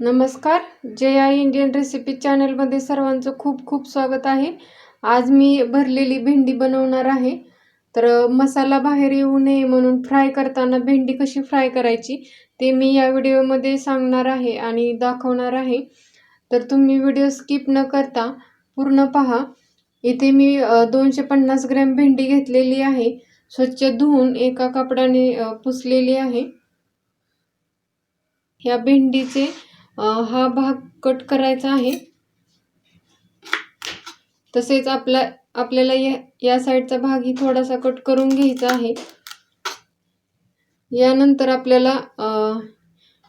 नमस्कार. Jaya Indian recipe चॅनलमध्ये सर्वांचं खूप खूप स्वागत आहे. आज मी भरलेली भेंडी बनवणार आहे. तर मसाला बाहेर येऊ नये म्हणून फ्राय करताना भेंडी कशी फ्राय करायची ते मी या व्हिडिओमध्ये सांगणार आहे आणि दाखवणार आहे. तर तुम्ही व्हिडिओ स्किप न करता पूर्ण पहा. इथे मी दोनशे पन्नास ग्रॅम भेंडी घेतलेली आहे. स्वच्छ धुवून एका कपड्याने पुसलेली आहे. ह्या भेंडीचे हा भाग कट करायचा आहे. तसेच आपला आपल्याला या या साईडचा भागही थोडासा कट करून घ्यायचा आहे. यानंतर आपल्याला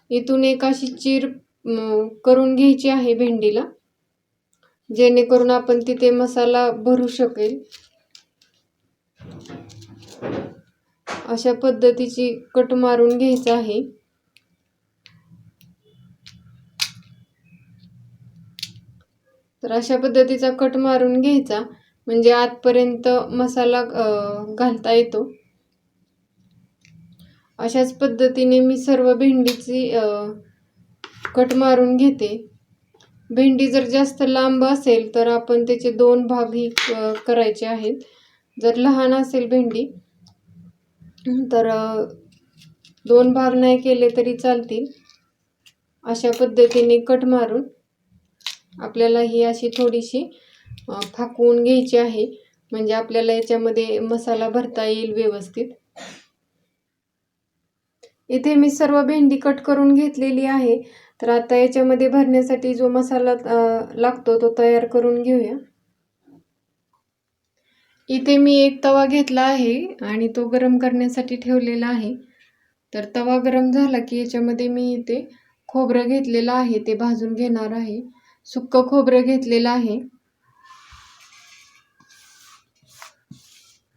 इथून एक अशी चीर करून घ्यायची आहे भेंडीला. जेणेकरून आपण तिथे मसाला भरू शकेल. अशा पद्धतीची कट मारून घ्यायचं आहे. तर अशा पद्धतीचा कट मारून घ्यायचा. म्हणजे आतपर्यंत मसाला घालता येतो. अशाच पद्धतीने मी सर्व भेंडीची कट मारून घेते. भेंडी जर जास्त लांब असेल तर आपण त्याचे दोन भागही करायचे आहेत. जर लहान असेल भेंडी तर दोन भाग नाही केले तरी चालतील. अशा पद्धतीने कट मारून आपल्याला ही अशी थोडीशी फाकवून घ्यायची आहे. म्हणजे आपल्याला याच्यामध्ये मसाला भरता येईल व्यवस्थित. इथे मी सर्व भेंडी कट करून घेतलेली आहे. तर आता याच्यामध्ये भरण्यासाठी जो मसाला लागतो तो तयार करून घेऊया. इथे मी एक तवा घेतला आहे आणि तो गरम करण्यासाठी ठेवलेला आहे. तर तवा गरम झाला की याच्यामध्ये मी इथे खोबरं घेतलेलं आहे ते भाजून घेणार आहे. सुक्क खोबरं घेतलेलं आहे.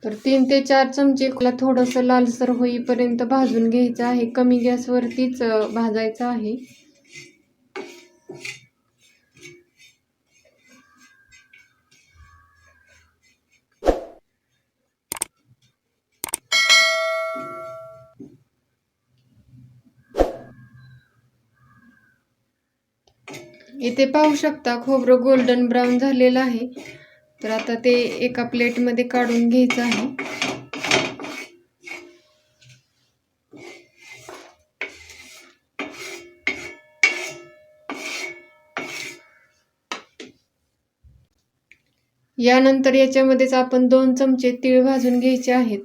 तर तीन ते चार चमचे थोडंसं लालसर होईपर्यंत भाजून घ्यायचं आहे. कमी गॅसवरतीच भाजायचं आहे. इथे पाहू शकता खोबरं गोल्डन ब्राऊन झालेलं आहे. तर आता ते एका प्लेटमध्ये काढून घ्यायचं आहे. यानंतर याच्यामध्येच आपण दोन चमचे तीळ भाजून घ्यायचे आहेत.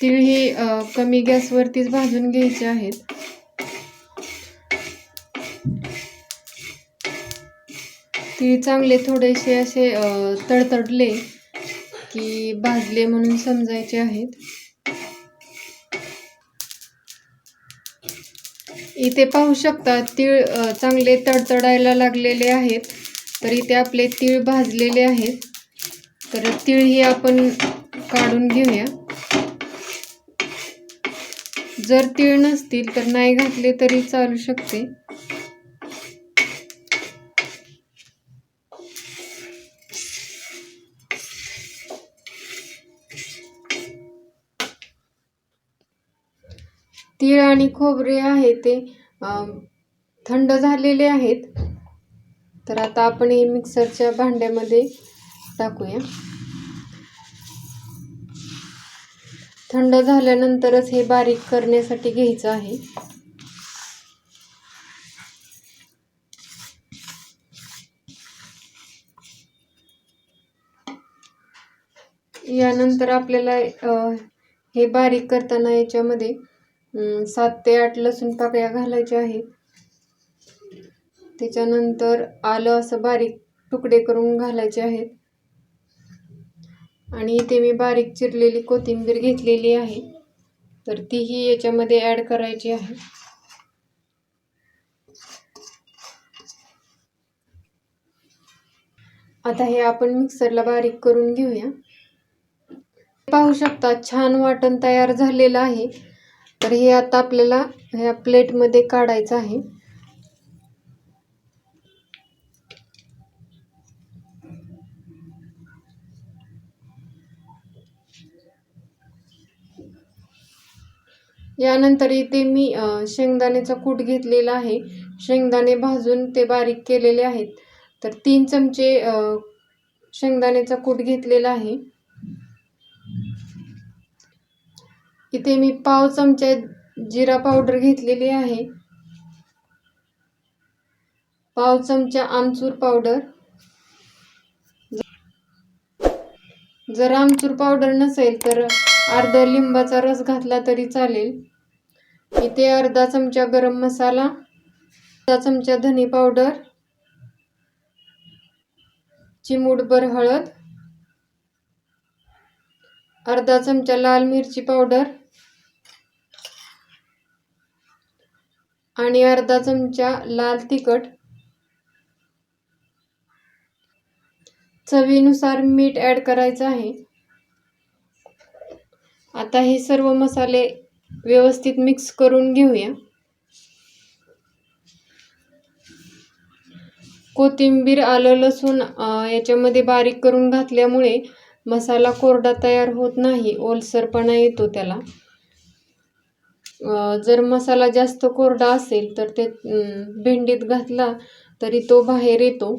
तीळ ही कमी गॅसवरतीच भाजून घ्यायचे आहेत. तीळ चांगले थोडेसे असे तडतडले की भाजले म्हणून समजायचे आहेत. इथे पाहू शकता तीळ चांगले तडतडायला लागलेले आहेत. तर इथे आपले तीळ भाजलेले आहेत. तर तीळ ही आपण काढून घेऊया. जर तीळ नसतील तर नाही घातले तरी चालू शकते. तीळ आणि खोबरे आहे ते थंड झालेले आहेत. तर आता आपण हे मिक्सरच्या भांड्यामध्ये टाकूया. थंड झाल्यानंतरच हे बारीक करण्यासाठी घ्यायचं आहे. यानंतर आपल्याला हे बारीक करताना याच्यामध्ये सात ते आठ लसूण पाकळ्या घालायच्या आहेत. त्याच्यानंतर आलं असं बारीक तुकडे करून घालायचे आहेत. आणि इथे मी बारीक चिरलेली कोथिंबीर घेतलेली आहे. तर तीही याच्यामध्ये ॲड करायची आहे. आता हे आपण मिक्सरला बारीक करून घेऊया. पाहू शकता छान वाटण तयार झालेलं आहे. तर हे आता आपल्याला ह्या प्लेटमध्ये काढायचं आहे. यानंतर इथे मी शेंगदाण्याचा कूट घेतलेला आहे. शेंगदाणे भाजून ते बारीक केलेले आहेत. तर तीन चमचे शेंगदाण्याचा कूट घेतलेला आहे. इथे मी पाव चमचे जिरा पावडर घेतलेली आहे. पाव चमचा आमचूर पावडर. जर आमचूर पावडर नसेल तर अर्धा लिंबाचा रस घातला तरी चालेल. इथे अर्धा चमचा गरम मसाला अर्धा चमचा धने पावडर चिमूटभर हळद अर्धा चमचा लाल मिरची पावडर. आणि अर्धा चमचा लाल तिखट. चवीनुसार मीठ ॲड करायचं आहे. आता हे सर्व मसाले व्यवस्थित मिक्स करून घेऊया. कोथिंबीर आलं लसूण याच्यामध्ये बारीक करून घातल्यामुळे मसाला कोरडा तयार होत नाही ओलसरपणा येतो त्याला. जर मसाला जास्त कोरडा असेल तर ते भेंडीत घातला तरी तो बाहेर येतो.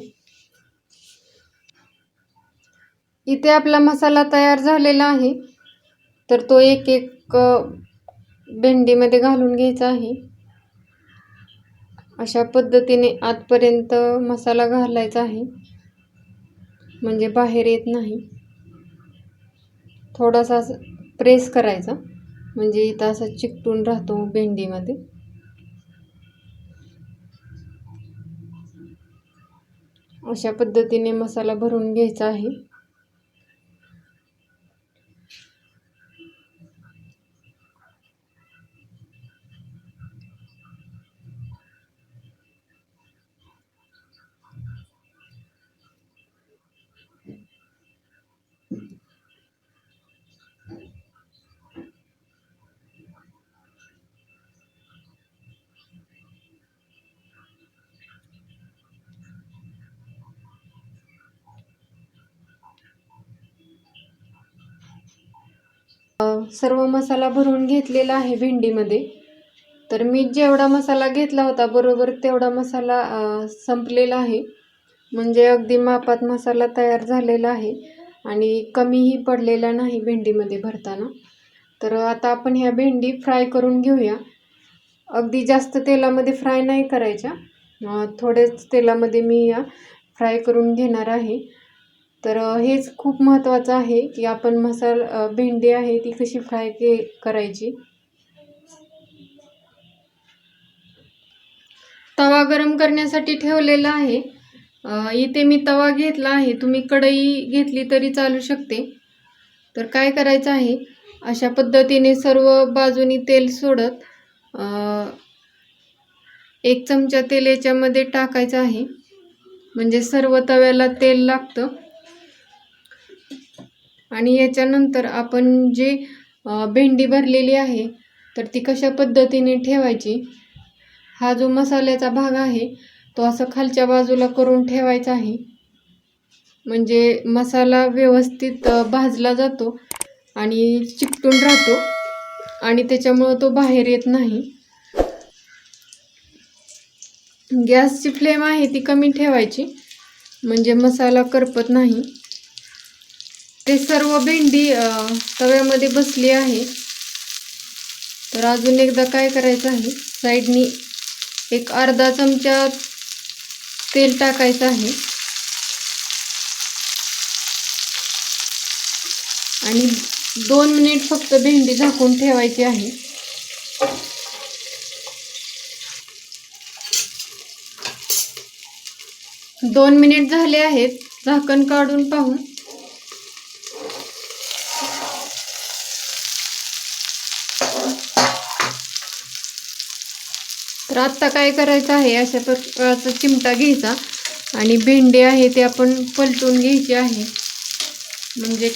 इथे आपला मसाला तयार झालेला आहे तर तो एक एक भेंडीमध्ये घालून घ्यायचा आहे. अशा पद्धतीने आतपर्यंत मसाला घालायचा आहे म्हणजे बाहेर येत नाही. थोडासा प्रेस करायचा. म्हणजे इथं असा चिकटून राहतो भेंडीमध्ये. अशा पद्धतीने मसाला भरून घ्यायचा आहे. सर्व मसाला भरून घेतलेला आहे भेंडीमध्ये. तर मी जेवढा मसाला घेतला होता बरोबर तेवढा मसाला संपलेला आहे. म्हणजे अगदी मापात मसाला तयार झालेला आहे आणि कमीही पडलेला नाही भेंडीमध्ये भरताना. तर आता आपण ह्या भेंडी फ्राय करून घेऊया. अगदी जास्त तेलामध्ये फ्राय नाही करायच्या. थोड्याच तेलामध्ये मी या फ्राय करून घेणार आहे. तर हेच खूप महत्त्वाचं आहे की आपण मसाला भेंडी आहे ती कशी फ्राय के करायची. तवा गरम करण्यासाठी ठेवलेला आहे. इथे मी तवा घेतला आहे. तुम्ही कढई घेतली तरी चालू शकते. तर काय करायचं आहे अशा पद्धतीने सर्व बाजूनी तेल सोडत एक चमचा तेल याच्यामध्ये टाकायचं आहे. म्हणजे सर्व तव्याला तेल लागतं. आणि याच्यानंतर आपण जे भेंडी भरलेली आहे तर ती कशा पद्धतीने ठेवायची? हा जो मसाल्याचा भाग आहे तो असं खालच्या बाजूला करून ठेवायचा आहे. म्हणजे मसाला व्यवस्थित भाजला जातो आणि चिकटून राहतो आणि त्याच्यामुळं तो बाहेर येत नाही. गॅसची फ्लेम आहे ती कमी ठेवायची म्हणजे मसाला करपत नाही. ते सर्व भेंडी तव्यामध्ये बसली आहे. तर अजून एकदा काय करायचं आहे? साईडनी एक अर्धा चमचा तेल टाकायचं आहे. आणि दोन मिनिट फक्त भेंडी झाकून ठेवायची आहे. दोन मिनिट झाले आहेत. झाकण काढून पाहू. तर आत्ता काय करायचं आहे अशा प्रकारचा चिमटा घ्यायचा आणि भेंडी आहे ते आपण पलटून घ्यायची आहे. म्हणजे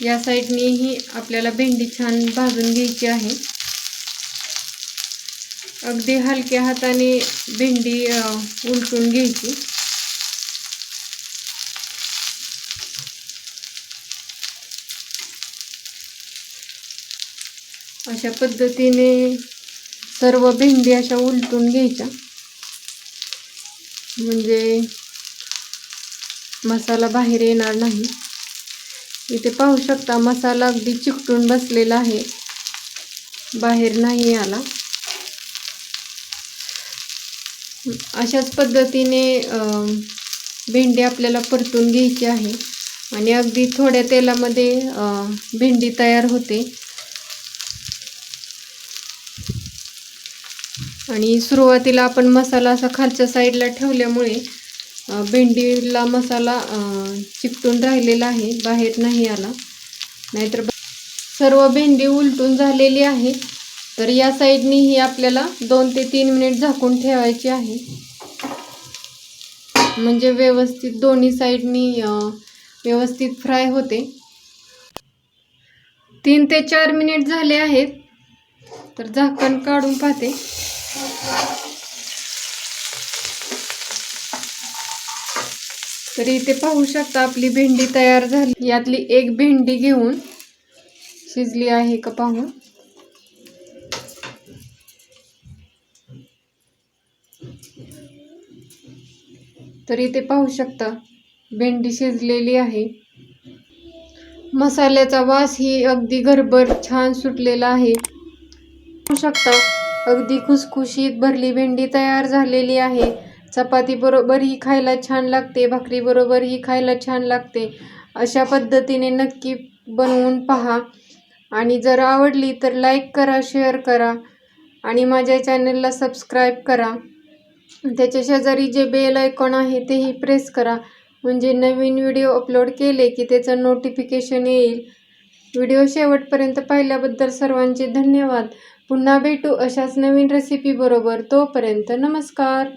या साईडनेही आपल्याला भेंडी छान भाजून घ्यायची आहे. अगदी हलक्या हाताने भेंडी उलटून घ्यायची. अशा पद्धतीने सर्व भेंडी अशा उलटून घ्यायच्या. म्हणजे मसाला बाहेर येणार नाही. इथे पाहू शकता मसाला अगदी चिकटून बसलेला आहे. बाहेर नाही आला. अशाच पद्धतीने भेंडी आपल्याला परतून घ्यायची आहे. आणि अगदी थोड्या तेलामध्ये भेंडी तयार होते. आणि सुरुवातीला आपण मसाला असा खालच्या साईडला ठेवल्यामुळे भेंडीला मसाला चिपटून चिकटून राहिलेला आहे बाहेर नाही आला. नाहीतर सर्व भेंडी उलटून झालेली आहे. तर या साईडनी ही आपल्याला दोन ते तीन मिनिट झाकून ठेवायची आहे. म्हणजे व्यवस्थित दोन्ही साईडनी व्यवस्थित फ्राय होते. तीन ते चार मिनिट झाले आहेत. तर झाकण काढून पाहते. तर इथे पाहू शकता आपली भेंडी तयार झाली. यातली एक भेंडी घेऊन शिजली आहे का पाहू? तर इथे पाहू शकता भेंडी शिजलेली आहे. मसाल्याचा वास ही अगदी घरभर छान सुटलेला आहे. पाहू शकता अगदी खुसखुशीत भरली भेंडी तयार झालेली आहे. चपातीबरोबरही ही खायला छान लागते भाकरीबरोबरही ही खायला छान लागते. अशा पद्धतीने नक्की बनवून पहा. आणि जर आवडली तर लाईक करा शेअर करा आणि माझ्या चॅनलला सबस्क्राईब करा. त्याच्या शेजारी जे बेल आयकॉन आहे तेही प्रेस करा. म्हणजे नवीन व्हिडिओ अपलोड केले की त्याचं नोटिफिकेशन येईल. व्हिडिओ शेवटपर्यंत पाहिल्याबद्दल सर्वांचे धन्यवाद. पुन्हा भेटू अशाच नवीन रेसिपी बरोबर. तोपर्यंत नमस्कार.